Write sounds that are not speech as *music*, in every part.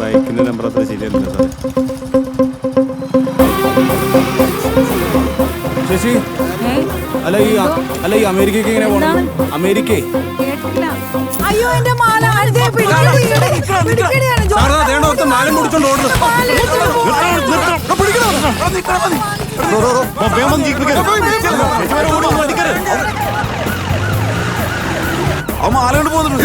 ബൈക്കിന്റെ നമ്പർ അത്ര ശരിയല്ല സാറേ. ശശി അല്ല ഈ അല്ല ഈ അമേരിക്കക്ക് എങ്ങനെ പോണം അമേരിക്ക? അയ്യോ എന്റെ മാല മാലം പിടിച്ചോണ്ട് ഓടുന്നു. അവൻ ആലോണ്ട് പോകുന്നുണ്ട്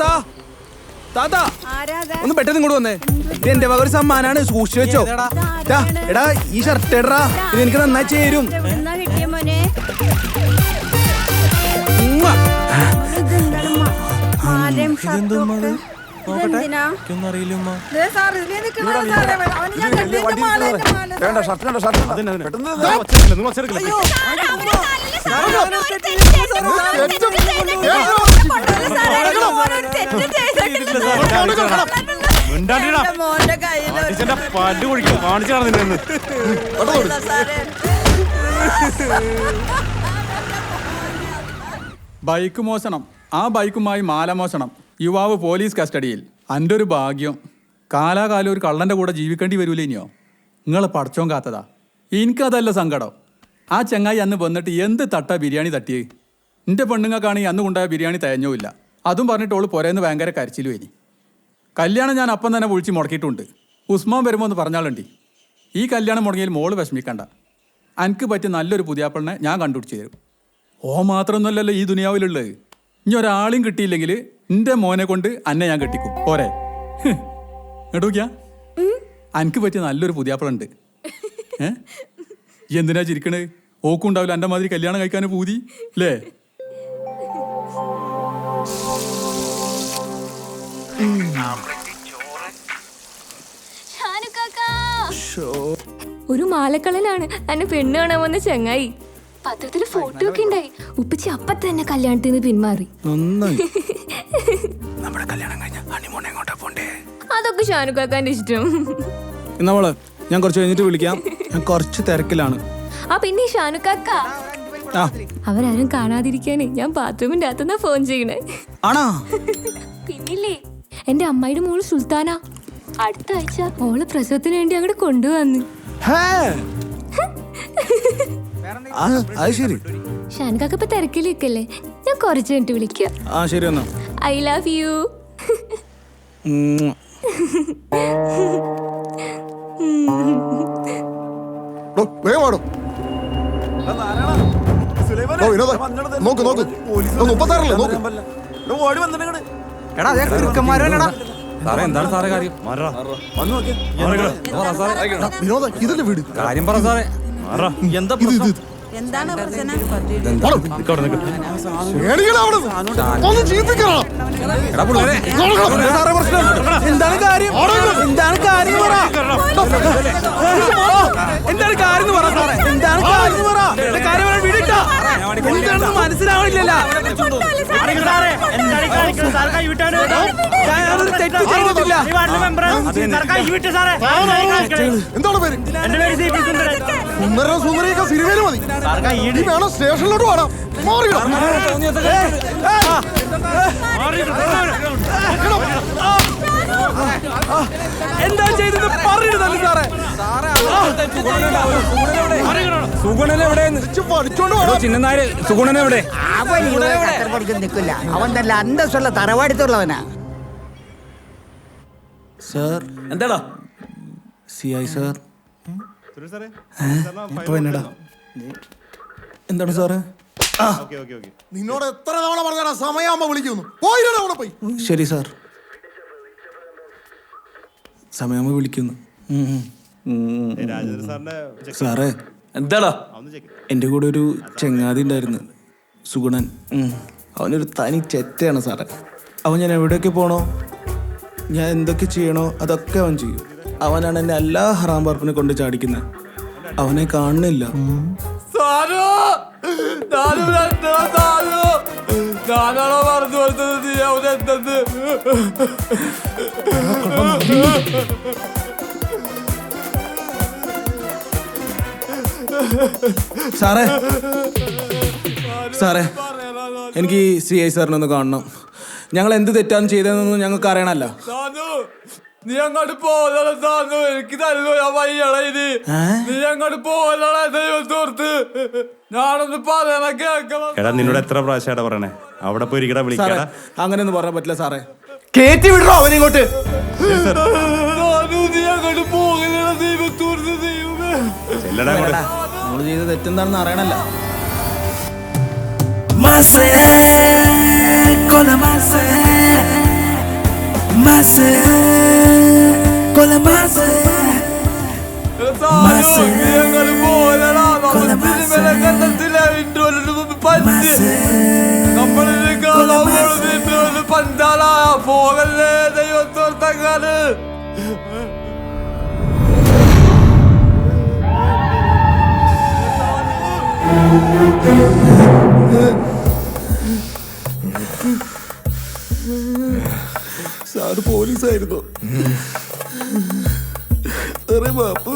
താത്താ താത്താ ഒന്ന് പെട്ടെന്ന് ഇങ്ങോട്ട് വന്നേ. ഇത് എന്റെ വക ഒരു സമ്മാനാണ് സൂക്ഷിച്ചു വെച്ചോ. എടാ ഈ ഷർട്ട് എടാ ഇത് എനിക്ക് നന്നായി ചേരും. എവിടുന്നാ കിട്ടിയ മോനെ? ഉമ്മ. ഇതെന്താണ് മാ- മാലയും ഷർട്ടും ഒക്കെ? ഇതെന്തിനാ? ദേ സാർ, ഇതിലേ നിൽക്കണതാ സാറേ. അവന് ഞാൻ കണ്ടു. എന്റെ മാല, എന്റെ മാല. വേണ്ട ഷർട്ട് വേണ്ട ഷർട്ട് പെട്ടെന്ന് സാറേ, മോന്റെ കയ്യിൽ പല്ല് കുഴിക്കും. കാണിച്ചാണ് നിന്നെ സാറേ. ബൈക്ക് മോഷണം. ആ ബൈക്കുമായി മാല മോഷണം. യുവാവ് പോലീസ് കസ്റ്റഡിയിൽ. എന്റെ ഒരു ഭാഗ്യം. കാലാകാലം ഒരു കള്ളന്റെ കൂടെ ജീവിക്കേണ്ടി വരൂലേ ഇനിയോ നിങ്ങൾ പടച്ചോൻ കാത്തതാ. എനിക്കതല്ല സങ്കടം. ആ ചങ്ങായി അന്ന് വന്നിട്ട് എന്ത് തട്ട ബിരിയാണി തട്ടിയേ? എന്റെ പെണ്ണുങ്ങൾക്കാണെങ്കിൽ അന്ന് കൊണ്ടുപോയ ബിരിയാണി തയഞ്ഞില്ല അതും പറഞ്ഞിട്ട് ഓൾ പോരേന്ന് ഭയങ്കര കരച്ചിലും ഇനി കല്യാണം ഞാൻ അപ്പം തന്നെ വിളിച്ച് മുടക്കിയിട്ടുണ്ട്. ഉസ്മാൻ വരുമ്പോൾ ഒന്ന് പറഞ്ഞാലുണ്ടി ഈ കല്യാണം മുടങ്ങിയാൽ മോൾ വിഷമിക്കണ്ട. എനിക്ക് പറ്റിയ നല്ലൊരു പുതിയാപ്പിളിനെ ഞാൻ കണ്ടുപിടിച്ച് തരും. ഓ മാത്രമൊന്നുമല്ലല്ലോ ഈ ദുനിയാവിലുള്ളത്. ഇനി ഒരാളും കിട്ടിയില്ലെങ്കിൽ എന്റെ മോനെ കൊണ്ട് അന്നെ ഞാൻ കെട്ടിക്കും. പോരെ. എടുക്കാ എനിക്ക് പറ്റിയ നല്ലൊരു പുതിയാപ്പിളുണ്ട്. ഏ? ഈ എന്തിനാ ചിരിക്കണേ? ഓക്കും ഉണ്ടാവില്ല എന്റെ മാതിരി കല്യാണം കഴിക്കാൻ പൂതി അല്ലേ ഒരു മാലക്കളനാണ് എന്നെ പെണ്ണ് കാണാൻ വന്ന ചങ്ങായി. പത്രത്തിൽ ഫോട്ടോ ഒക്കെ ഉണ്ടായി. ഉപ്പച്ചി അപ്പ തന്നെ കല്യാണത്തിൽ നിന്ന് പിന്മാറി. നന്നായി. *laughs* നമ്മുടെ കല്യാണം കഴിഞ്ഞ ഹണിമൂൺ എങ്ങോട്ടാ പോണ്ടേ? അതൊക്കെ ഷാനുക്കാക്കാന്റെ ഇഷ്ടം. ഞാൻ കുറച്ച് കഴിഞ്ഞിട്ട് വിളിക്കാം. ഞാൻ കുറച്ച് തിരക്കിലാണ്. ആ പിന്നെ ഷാനുക്കാക്ക ആ. അവരാരും കാണാതിരിക്കാനേ ഞാൻ ബാത്റൂമിന്റെ അകത്തുനിന്നാ ഫോൺ ചെയ്യണേ. ആണോ? പിന്നില്ലേ എന്റെ അമ്മയുടെ മോൾ സുൽത്താന. അടുത്ത ആഴ്ച മോൾ പ്രസവത്തിന് വേണ്ടി അങ്ങോട്ട് കൊണ്ടുവന്നു. ഹേ! ആ, അത് ശരി. ഷാനുക്കാക്ക ഇപ്പൊ തിരക്കിലേക്കല്ലേ ഞാൻ കുറച്ച് കഴിഞ്ഞിട്ട് വിളിക്കാം. ആ ശരി എന്നാ. ഐ ലവ് യു ഉം. വേഗമാടും നോക്ക്, നോക്ക്. മുപ്പത്താറല്ലേ, നോക്ക്. ഓടി എടാ അതേ കിറുക്കന്മാരനെടാ സാറേ എന്താണ് സാറേ കാര്യം വിനോദ ഇതല്ലേ വീട് കാര്യം പറ സാറേ എന്താ. എന്താണ് പ്രശ്നം പേടിക്കണ അവിടുന്ന്. ഒന്ന് ജീവിപ്പിക്കണം എടാ പിള്ളേരെ സാറേ പ്രശ്നം എന്താണ് കാര്യം എന്താണ് കാര്യം എന്ന് പറ എന്താണ് കാര്യം പറ സാറേ? എന്താണ് കാര്യം പറ എന്റെ കാര്യം പറയാൻ വിടിട്ടാ എന്താണെന്ന് മനസ്സിലാവണില്ലല്ലോ. തെറ്റ് ചെയ്തിട്ടില്ല എന്താണ് പേര്? സുന്ദരനും സുന്ദരിയൊക്കെ സിനിമയിൽ മതി. നീ വേണം സ്റ്റേഷനിലോട്ട് വേണം മാറിയോ എന്താ ചെയ്തത്? പറഞ്ഞിരുന്നല്ലോ സാറേ? സുഗുണൻ എവിടെയെന്ന് ഇവിടെ കത്തർപ്പണിക്ക് നിൽക്കില്ല. അവൻ നല്ല അന്തസ്സുള്ള തറവാടിത്തുള്ളവനാ. സാർ. എന്താടാ? C I sir. ഇപ്പൊ എന്നടാ? എന്താണ് സാറ്? Okay okay okay. നിന്നോട് എത്ര തവണ പറഞ്ഞാ സമയമാകുമ്പോ വിളിക്കുന്നു. പോയിട്ടാ അവിടെ പോയി. ശരി സാർ. സമയമാകുമ്പോൾ വിളിക്കുന്നു. സാറേ. എന്താടാ? എന്റെ കൂടെ ഒരു ചങ്ങാതി ഉണ്ടായിരുന്നു. സുഗുണൻ. അവനൊരു തനി ചെറ്റയാണ് സാറേ. അവൻ ഞാൻ എവിടെയൊക്കെ പോണോ? ഞാൻ എന്തൊക്കെ ചെയ്യണോ അതൊക്കെ അവൻ ചെയ്യും. അവനാണ് എന്നെ എല്ലാ ഹറാം പറപ്പിനെ കൊണ്ട് ചാടിക്കുന്നത് അവനെ കാണുന്നില്ല. ഞാനാണോ പറഞ്ഞു കൊടുത്തത്? നീ അവിടെ സാറേ സാറേ എനിക്ക് സി ഐ സാറിനെ ഒന്ന് കാണണം. ഞങ്ങൾ എന്ത് തെറ്റാണ് ചെയ്തതെന്നൊന്നും ഞങ്ങൾക്ക് അറിയണല്ലോ നീ അങ്ങോട്ട് പോകലോ സാധു. എനിക്ക് തരുന്നു ഞാൻ വയ്യള ഇനി നീ അങ്ങോട്ട് പോകലോ ദൈവത്തോർത്ത് ഞാനൊന്ന് പറയണ കേക്കണം എടാ നിന്നോട് എത്ര പ്രാവശ്യമാടാ പറയണേ? അവിടെ പോയി ഇരിക്കടാ വിളിക്കടാ അങ്ങനെ അങ്ങനെയൊന്നും പറയാൻ പറ്റില്ല സാറേ. കേറ്റി വിടറോ അവനിങ്ങോട്ട് ഇങ്ങോട്ട്. നീ അങ്ങോട്ട് പോകലോ ദൈവത്തോർത്ത് ദൈവമേ. നമ്മൾ ചെയ്ത തെറ്റെന്താണെന്ന് അറിയണല്ലോ Mase, con la mase, mase, con la mase. സാധു നീ അങ്ങോട്ട് പോകലടാ നമ്മൾ സിനിമയിലെ കണ്ടത്തില്ല ഇൻട്രോയില് പഞ്ച് നമ്മളിത് സാറ് പോലീസായിരുന്നു. അറേ ബാപ്പു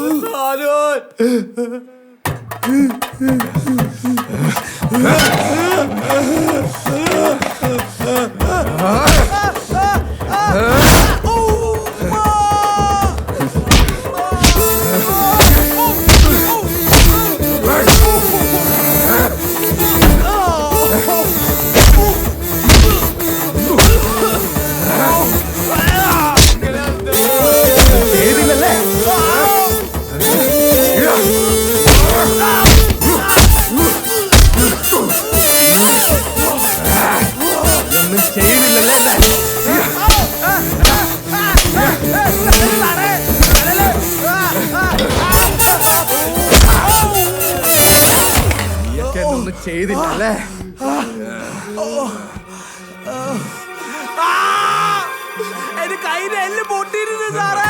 സാധു എന്റെ കയ്യിൽ എല്ലാം പൊട്ടിയിരുന്നു സാറേ.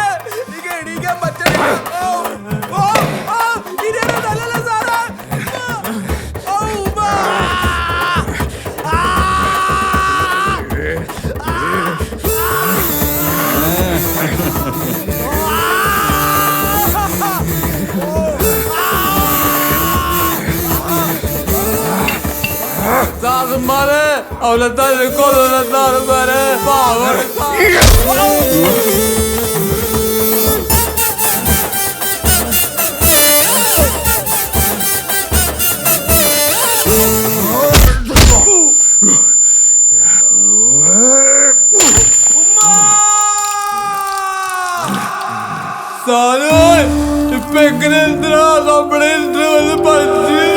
സാധന്മാരെ അവളെ തന്നെ കൊല്ലുന്ന സാധന്മാരെ പാവം സാധു ഇപ്പൊ എങ്ങനെ എന്തിനാ നമ്മുടെ എന്തിനാ പഠിച്ച്